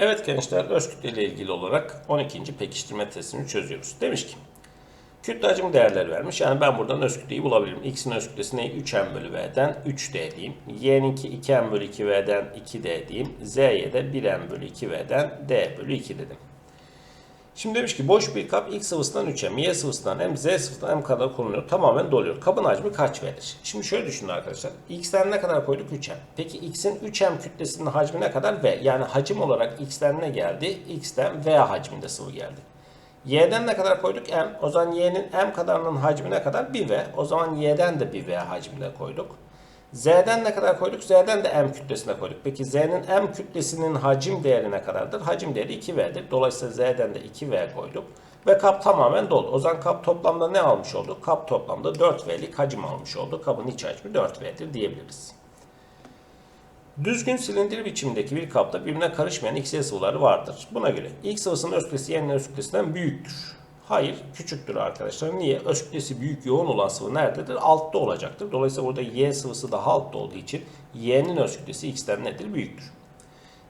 Evet gençler öz kütle ilgili olarak 12. pekiştirme testini çözüyoruz. Demiş ki kütle hacim değerleri vermiş. Yani ben buradan öz kütleyi bulabilirim. X'in öz kütlesi ne? 3m bölü v'den 3d diyeyim. Y'ninki 2m bölü 2v'den 2d diyeyim. Z'ye de 1m bölü 2v'den d bölü 2 dedim. Şimdi demiş ki boş bir kap X sıvısından 3M, Y sıvısından M, Z sıvısından M kadar konuluyor. Tamamen doluyor. Kabın hacmi kaç verir? Şimdi şöyle düşünün arkadaşlar. X'ten ne kadar koyduk? 3M. Peki X'in 3M kütlesinin hacmi ne kadar? V. Yani hacim olarak X'ten ne geldi? X'ten V hacminde sıvı geldi. Y'den ne kadar koyduk? M. O zaman Y'nin M kadarının hacmi ne kadar? 1V. O zaman Y'den de 1V hacminde koyduk. Z'den ne kadar koyduk? Z'den de M kütlesine koyduk. Peki Z'nin M kütlesinin hacim değeri ne kadardır? Hacim değeri 2V'dir. Dolayısıyla Z'den de 2V koyduk. Ve kap tamamen dolu. O zaman kap toplamda ne almış olduk? Kap toplamda 4V'lik hacim almış oldu. Kabın iç hacmi 4V'dir diyebiliriz. Düzgün silindir biçimindeki bir kapta birbirine karışmayan XY sıvıları vardır. Buna göre X sıvısının öz kütlesi Y'nin öz kütlesinden büyüktür. Hayır, küçüktür arkadaşlar. Niye? Öz kütlesi büyük, yoğun olan sıvı nerededir? Altta olacaktır. Dolayısıyla burada Y sıvısı daha altta olduğu için Y'nin öz kütlesi X'ten nedir? Büyüktür.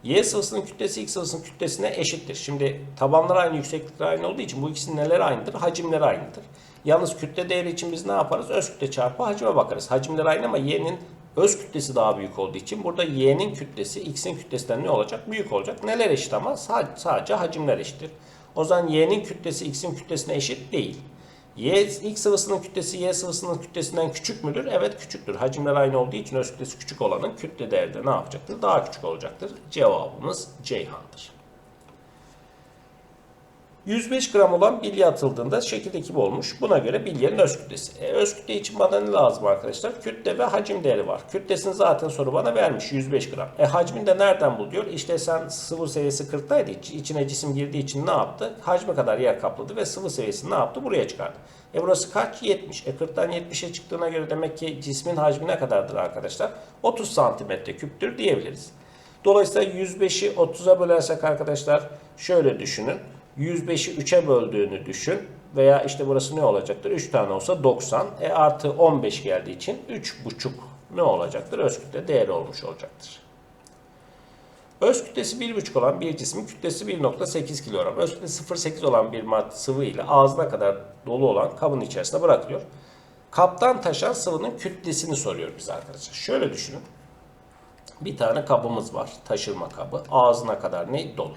Y sıvısının kütlesi X sıvısının kütlesine eşittir. Şimdi tabanlar aynı, yükseklikler aynı olduğu için bu ikisinin neleri aynıdır? Hacimleri aynıdır. Yalnız kütle değeri için biz ne yaparız? Öz kütle çarpı hacime bakarız. Hacimleri aynı ama Y'nin öz kütlesi daha büyük olduğu için burada Y'nin kütlesi X'in kütlesinden ne olacak? Büyük olacak. Neler eşit ama? Sadece hacimler eşittir. O zaman Y'nin kütlesi X'in kütlesine eşit değil. Y, X sıvısının kütlesi Y sıvısının kütlesinden küçük müdür? Evet küçüktür. Hacimler aynı olduğu için öz kütlesi küçük olanın kütle değeri de ne yapacaktır? Daha küçük olacaktır. Cevabımız Ceyhan'dır. 105 gram olan bilye atıldığında şekilde gibi olmuş. Buna göre bilyenin öz kütlesi. E, öz kütle için bana ne lazım arkadaşlar? Kütle ve hacim değeri var. Kütlesini zaten soru bana vermiş 105 gram. E hacmini de nereden buluyor? İşte sen sıvı seviyesi 40'taydı. İçine cisim girdiği için ne yaptı? Hacmi kadar yer kapladı ve sıvı seviyesini ne yaptı? Buraya çıkardı. E burası kaç? 70. E 40'tan 70'e çıktığına göre demek ki cismin hacmi ne kadardır arkadaşlar? 30 santimetre küptür diyebiliriz. Dolayısıyla 105'i 30'a bölersek arkadaşlar şöyle düşünün. 105'i 3'e böldüğünü düşün. Veya işte burası ne olacaktır? 3 tane olsa 90. E artı 15 geldiği için 3,5 ne olacaktır? Öz kütle değeri olmuş olacaktır. Öz kütlesi 1,5 olan bir cismin kütlesi 1,8 kilogram. Öz kütlesi 0,8 olan bir madde sıvı ile ağzına kadar dolu olan kabın içerisine bırakılıyor. Kaptan taşan sıvının kütlesini soruyor bize arkadaşlar. Şöyle düşünün. Bir tane kabımız var. Taşırma kabı. Ağzına kadar ne? Dolu.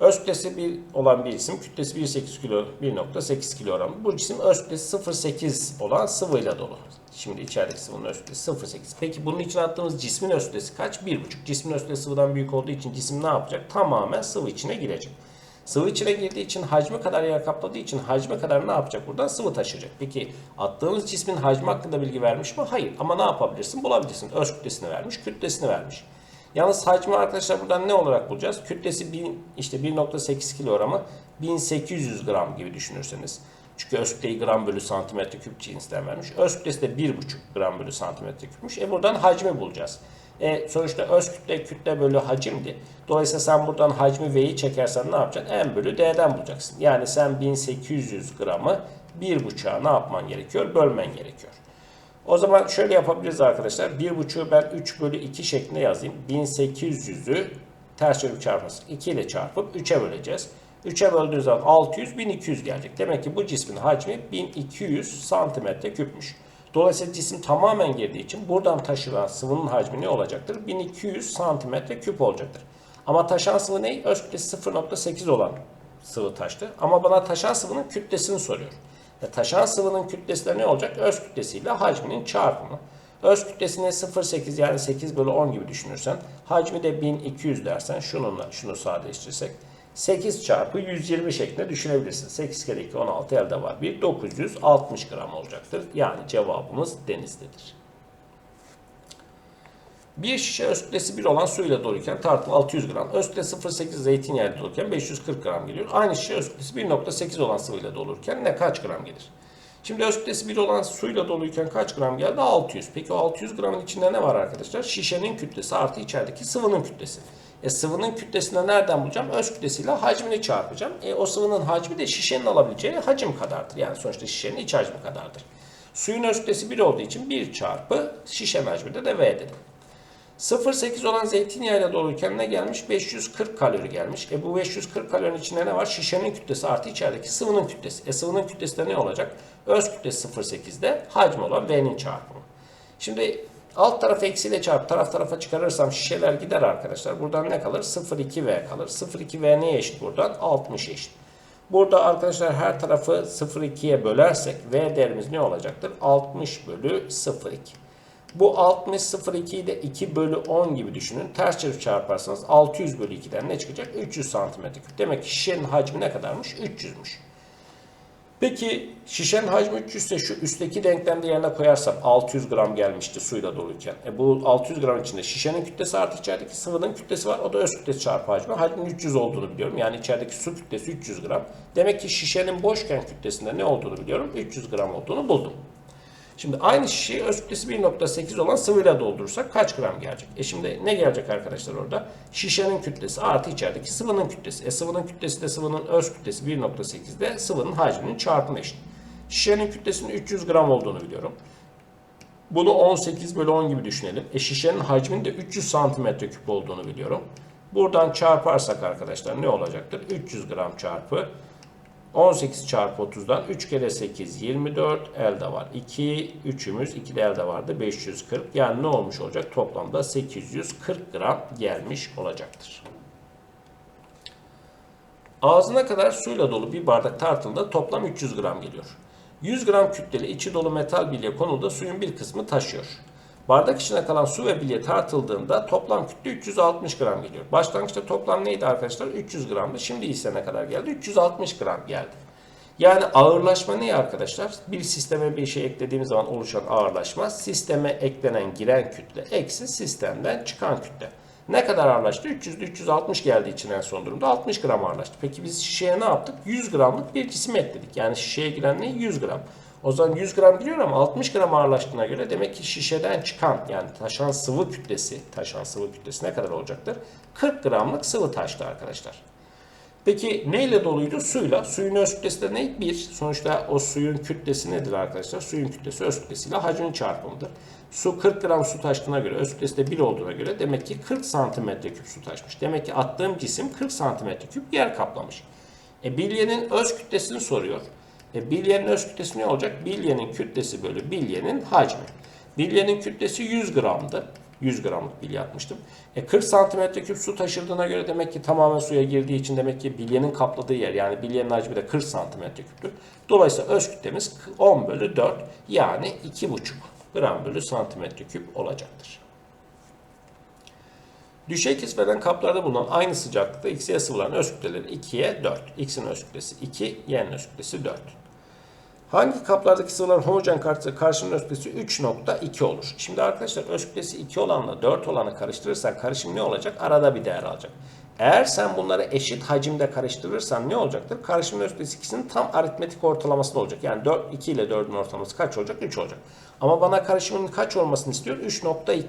Öz kütlesi bir olan bir cisim kütlesi 1.8 kilo 1.8 kilogram. Bu cisim öz kütlesi 0.8 olan sıvıyla dolu. Şimdi içerideki sıvının öz kütlesi 0.8. Peki bunun için attığımız cismin öz kütlesi kaç? 1.5. Cismin öz kütlesi sıvıdan büyük olduğu için cisim ne yapacak? Tamamen sıvı içine girecek. Sıvı içine girdiği için hacmi kadar yer kapladığı için hacmi kadar ne yapacak buradan? Sıvı taşıyacak. Peki attığımız cismin hacmi hakkında bilgi vermiş mi? Hayır. Ama ne yapabilirsin? Bulabilirsin. Öz kütlesini vermiş, kütlesini vermiş. Yalnız hacmi arkadaşlar buradan ne olarak bulacağız? Kütlesi 1000, işte 1.8 kilogramı 1800 gram gibi düşünürseniz. Çünkü öz kütleyi gram bölü santimetre küp cinsinden vermiş. Öz kütlesi de 1.5 gram bölü santimetre küpmüş. E buradan hacmi bulacağız. E sonuçta öz kütle kütle bölü hacimdi. Dolayısıyla sen buradan hacmi V'yi çekersen ne yapacaksın? M bölü D'den bulacaksın. Yani sen 1800 gramı 1.5'a ne yapman gerekiyor? Bölmen gerekiyor. O zaman şöyle yapabiliriz arkadaşlar. 1.5'ü ben 3 bölü 2 şeklinde yazayım. 1800'ü ters çarpı çarpması 2 ile çarpıp 3'e böleceğiz. 3'e böldüğü zaman 600, 1200 gelecek. Demek ki bu cismin hacmi 1200 santimetre küpmüş. Dolayısıyla cisim tamamen girdiği için buradan taşınan sıvının hacmi ne olacaktır? 1200 santimetre küp olacaktır. Ama taşan sıvı ne? Öz kütlesi 0.8 olan sıvı taştı. Ama bana taşan sıvının kütlesini soruyor. E, taşan sıvının kütlesi ne olacak? Öz kütlesiyle hacminin çarpımı. Öz kütlesini 0.8 yani 8 bölü 10 gibi düşünürsen hacmi de 1200 dersen şununla şunu sadeleştirirsek 8 çarpı 120 şeklinde düşünebilirsin. 8 kere 2 16 elde var. Bir 960 gram olacaktır. Yani cevabımız denizdedir. Bir şişe öz kütlesi 1 olan suyla doluyken tartım 600 gram. Öz kütlesi 0.8 zeytinyağı dolurken 540 gram geliyor. Aynı şişe öz kütlesi 1.8 olan sıvıyla dolurken ne kaç gram gelir? Şimdi öz kütlesi 1 olan suyla doluyken kaç gram geldi? 600. Peki o 600 gramın içinde ne var arkadaşlar? Şişenin kütlesi artı içerideki sıvının kütlesi. E sıvının kütlesini nereden bulacağım? Öz kütlesiyle hacmini çarpacağım. E o sıvının hacmi de şişenin alabileceği hacim kadardır. Yani sonuçta şişenin iç hacmi kadardır. Suyun öz kütlesi 1 olduğu için 1 çarpı şişenin hacmi de, de V dedim. 0.8 olan zeytinyağıyla doluyken ne gelmiş? 540 kalori gelmiş. E bu 540 kalorinin içinde ne var? Şişenin kütlesi artı içerideki sıvının kütlesi. E sıvının kütlesi de ne olacak? Öz kütlesi 0.8'de hacmi olan V'nin çarpımı. Şimdi alt tarafı eksiyle çarp taraf tarafa çıkarırsam şişeler gider arkadaşlar. Buradan ne kalır? 0.2V kalır. 0.2V neye eşit buradan? 60 eşit. Burada arkadaşlar her tarafı 0.2'ye bölersek V değerimiz ne olacaktır? 60 bölü 0.2. Bu 60 0.2'yi de 2 bölü 10 gibi düşünün. Ters çarpı çarparsanız 600 bölü 2'den ne çıkacak? 300 santimetre küp. Demek ki şişenin hacmi ne kadarmış? 300'müş. Peki şişenin hacmi 300 ise şu üstteki denklemde yerine koyarsam 600 gram gelmişti suyla doluyken. E bu 600 gram içinde şişenin kütlesi artı içerideki sıvının kütlesi var. O da öz kütlesi çarpı hacmi. Hacmin 300 olduğunu biliyorum. Yani içerideki su kütlesi 300 gram. Demek ki şişenin boşken kütlesinde ne olduğunu biliyorum. 300 gram olduğunu buldum. Şimdi aynı şişeyi öz kütlesi 1.8 olan sıvıyla doldurursak kaç gram gelecek? E şimdi ne gelecek arkadaşlar orada? Şişenin kütlesi artı içerideki sıvının kütlesi. E sıvının kütlesi de sıvının öz kütlesi 1.8'de sıvının hacminin çarpımı eşit. Şişenin kütlesinin 300 gram olduğunu biliyorum. Bunu 18 bölü 10 gibi düşünelim. E şişenin hacminin de 300 santimetre küp olduğunu biliyorum. Buradan çarparsak arkadaşlar ne olacaktır? 300 gram çarpı 18 çarpı 30'dan 3 kere 8 24 elde var. 2 3'ümüz 2 de elde vardı 540. Yani ne olmuş olacak? Toplamda 840 gram gelmiş olacaktır. Ağzına kadar suyla dolu bir bardak tartılda toplam 300 gram geliyor. 100 gram kütleli içi dolu metal bilye konulda suyun bir kısmı taşıyor. Bardak içine kalan su ve bilye tartıldığında toplam kütle 360 gram geliyor. Başlangıçta toplam neydi arkadaşlar? 300 gramdı. Şimdi ise ne kadar geldi? 360 gram geldi. Yani ağırlaşma ne arkadaşlar? Bir sisteme bir şey eklediğimiz zaman oluşan ağırlaşma sisteme eklenen giren kütle eksi sistemden çıkan kütle. Ne kadar ağırlaştı? 300'de 360 geldiği için en son durumda 60 gram ağırlaştı. Peki biz şişeye ne yaptık? 100 gramlık bir cisim ekledik. Yani şişeye giren ne? 100 gram. O zaman 100 gram giriyor ama 60 gram ağırlaştığına göre demek ki şişeden çıkan yani taşan sıvı kütlesi, taşan sıvı kütlesi ne kadar olacaktır? 40 gramlık sıvı taştı arkadaşlar. Peki neyle doluydu? Suyla. Suyun öz kütlesi de ne? 1. Sonuçta o suyun kütlesi nedir arkadaşlar? Suyun kütlesi öz kütlesiyle hacmin çarpımıdır. Su 40 gram su taştığına göre, öz kütlesi de 1 olduğuna göre demek ki 40 santimetre küp su taşmış. Demek ki attığım cisim 40 santimetre küp yer kaplamış. E, bilyenin öz kütlesini soruyor. E, bilyenin öz kütlesi ne olacak? Bilyenin kütlesi bölü bilyenin hacmi. Bilyenin kütlesi 100 gramdı. 100 gramlık bilye atmıştım. E 40 santimetre küp su taşırdığına göre demek ki tamamen suya girdiği için demek ki bilyenin kapladığı yer yani bilyenin hacmi de 40 santimetre küptür. Dolayısıyla öz kütlemiz 10 bölü 4 yani 2,5 gram bölü santimetre küp olacaktır. Düşey kesmeden kaplarda bulunan aynı sıcaklıkta X'ye sıvılan öz kütleleri 2'ye 4. X'in öz kütlesi 2, Y'nin öz kütlesi 4. Hangi kaplardaki sıvıların homojen karşının öz kütlesi 3.2 olur? Şimdi arkadaşlar öz kütlesi 2 olanla 4 olanı karıştırırsan karışım ne olacak? Arada bir değer alacak. Eğer sen bunları eşit hacimde karıştırırsan ne olacaktır? Karışımın kütlesi ikisinin tam aritmetik ortalaması olacak. Yani 4, 2 ile 4'ün ortalaması kaç olacak? 3 olacak. Ama bana karışımın kaç olmasını istiyor? 3.2.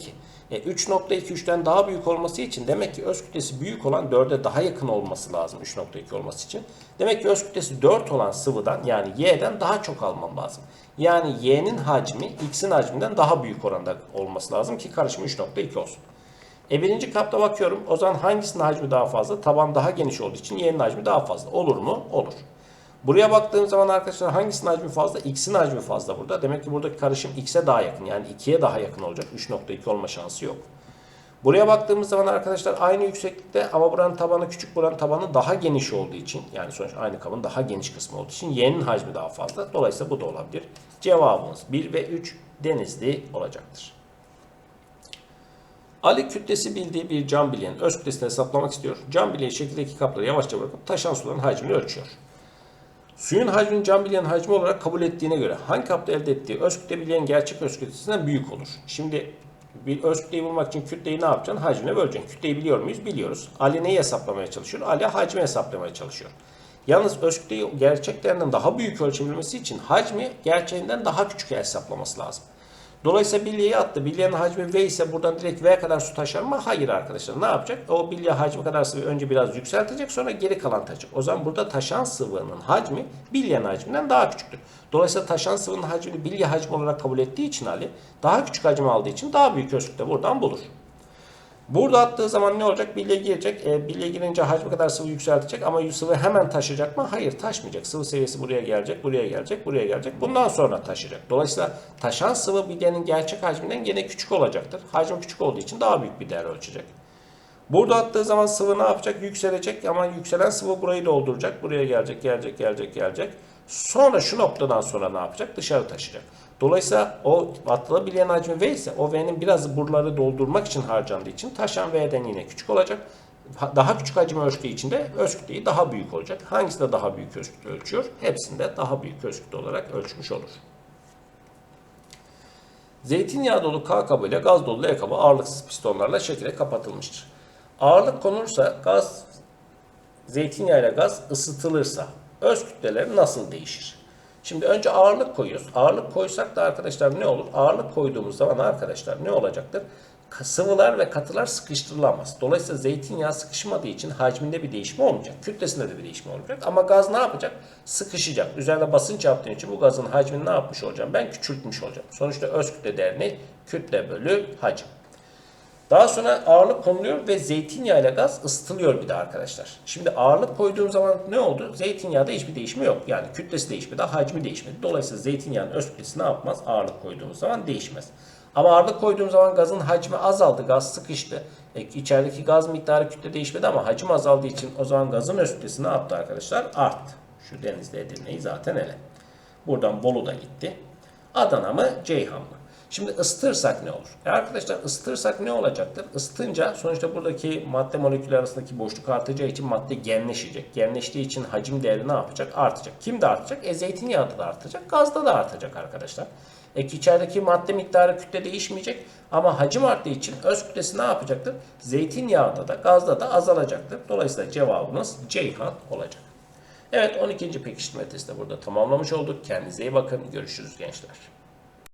E, 3.2 3'ten daha büyük olması için demek ki öz kütlesi büyük olan 4'e daha yakın olması lazım 3.2 olması için. Demek ki öz kütlesi 4 olan sıvıdan yani Y'den daha çok almam lazım. Yani Y'nin hacmi X'in hacminden daha büyük oranda olması lazım ki karışım 3.2 olsun. E birinci kapta bakıyorum o zaman hangisinin hacmi daha fazla? Taban daha geniş olduğu için Y'nin hacmi daha fazla. Olur mu? Olur. Buraya baktığım zaman arkadaşlar hangisinin hacmi fazla? X'in hacmi fazla burada. Demek ki buradaki karışım X'e daha yakın. Yani 2'ye daha yakın olacak. 3.2 olma şansı yok. Buraya baktığımız zaman arkadaşlar aynı yükseklikte ama buranın tabanı küçük, buranın tabanı daha geniş olduğu için yani sonuçta aynı kabın daha geniş kısmı olduğu için Y'nin hacmi daha fazla. Dolayısıyla bu da olabilir. Cevabımız 1 ve 3 denizli olacaktır. Ali kütlesi bildiği bir cam bilyenin öz kütlesini hesaplamak istiyor. Cam bilyeyi şekildeki kapları yavaşça bırakıp taşan suların hacmini ölçüyor. Suyun hacmini cam bilyenin hacmi olarak kabul ettiğine göre hangi kapta elde ettiği öz kütle bilyenin gerçek öz kütlesinden büyük olur? Şimdi bir öz kütleyi bulmak için kütleyi ne yapacaksın? Hacmine böleceksin. Kütleyi biliyor muyuz? Biliyoruz. Ali neyi hesaplamaya çalışıyor? Ali hacmi hesaplamaya çalışıyor. Yalnız öz kütleyi gerçeklerinden daha büyük ölçebilmesi için hacmi gerçeğinden daha küçük hesaplaması lazım. Dolayısıyla bilyeyi attı. Bilyenin hacmi V ise buradan direkt V kadar su taşır mı? Hayır arkadaşlar. Ne yapacak? O bilye hacmi kadar sıvı önce biraz yükseltecek sonra geri kalan taşıyacak. O zaman burada taşan sıvının hacmi bilyenin hacminden daha küçüktür. Dolayısıyla taşan sıvının hacmini bilye hacmi olarak kabul ettiği için Ali daha küçük hacim aldığı için daha büyük ölçüde buradan bulur. Burada attığı zaman ne olacak? Bilye girecek. E, bilye girince hacmi kadar sıvı yükseltecek ama sıvı hemen taşıyacak mı? Hayır taşmayacak. Sıvı seviyesi buraya gelecek, buraya gelecek, buraya gelecek. Bundan sonra taşıyacak. Dolayısıyla taşan sıvı bilyenin gerçek hacminden gene küçük olacaktır. Hacim küçük olduğu için daha büyük bir değer ölçecek. Burada attığı zaman sıvı ne yapacak? Yükselecek ama yükselen sıvı burayı dolduracak. Buraya gelecek, gelecek, gelecek, gelecek. Sonra şu noktadan sonra ne yapacak? Dışarı taşıyacak. Dolayısıyla o attığı bilyenin hacmi V ise o V'nin biraz buraları doldurmak için harcandığı için taşan V'den yine küçük olacak. Ha- Daha küçük hacim ölçtüğü için de öz kütleyi daha büyük olacak. Hangisi de daha büyük öz kütle ölçüyor? Hepsinde daha büyük öz kütle olarak ölçmüş olur. Zeytinyağı dolu K kabı ile gaz dolu L kabı ağırlıksız pistonlarla şekile kapatılmıştır. Ağırlık konulursa gaz, zeytinyağı ile gaz ısıtılırsa öz kütleleri nasıl değişir? Şimdi önce ağırlık koyuyoruz. Ağırlık koysak da arkadaşlar ne olur? Ağırlık koyduğumuz zaman arkadaşlar ne olacaktır? Sıvılar ve katılar sıkıştırılamaz. Dolayısıyla zeytinyağı sıkışmadığı için hacminde bir değişme olmayacak. Kütlesinde de bir değişme olmayacak. Ama gaz ne yapacak? Sıkışacak. Üzerine basınç yaptığım için bu gazın hacmini ne yapmış olacağım? Ben küçültmüş olacağım. Sonuçta öz kütle değeri ne? Kütle bölü hacim. Daha sonra ağırlık konuluyor ve zeytinyağı ile gaz ısıtılıyor bir de arkadaşlar. Şimdi ağırlık koyduğum zaman ne oldu? Zeytinyağda hiçbir değişme yok. Yani kütlesi değişmedi, hacmi değişmedi. Dolayısıyla zeytinyağının öz kütlesi ne yapmaz? Ağırlık koyduğumuz zaman değişmez. Ama ağırlık koyduğum zaman gazın hacmi azaldı, gaz sıkıştı. E, içerideki gaz miktarı kütle değişmedi ama hacim azaldığı için o zaman gazın öz kütlesi ne yaptı arkadaşlar? Arttı. Şu Denizli Edirne'yi zaten ele. Buradan Bolu da gitti. Adana mı Ceyhan mı? Şimdi ısıtırsak ne olur? E arkadaşlar ısıtırsak ne olacaktır? Isıtınca sonuçta buradaki madde molekülü arasındaki boşluk artacağı için madde genleşecek. Genleştiği için hacim değeri ne yapacak? Artacak. Kimde artacak? E zeytinyağında da artacak, gazda da artacak arkadaşlar. E içerideki madde miktarı kütle değişmeyecek ama hacim arttığı için öz kütlesi ne yapacaktır? Zeytinyağında da gazda da azalacaktır. Dolayısıyla cevabımız Ceyhan olacak. Evet 12. pekiştirme testi de burada tamamlamış olduk. Kendinize iyi bakın. Görüşürüz gençler.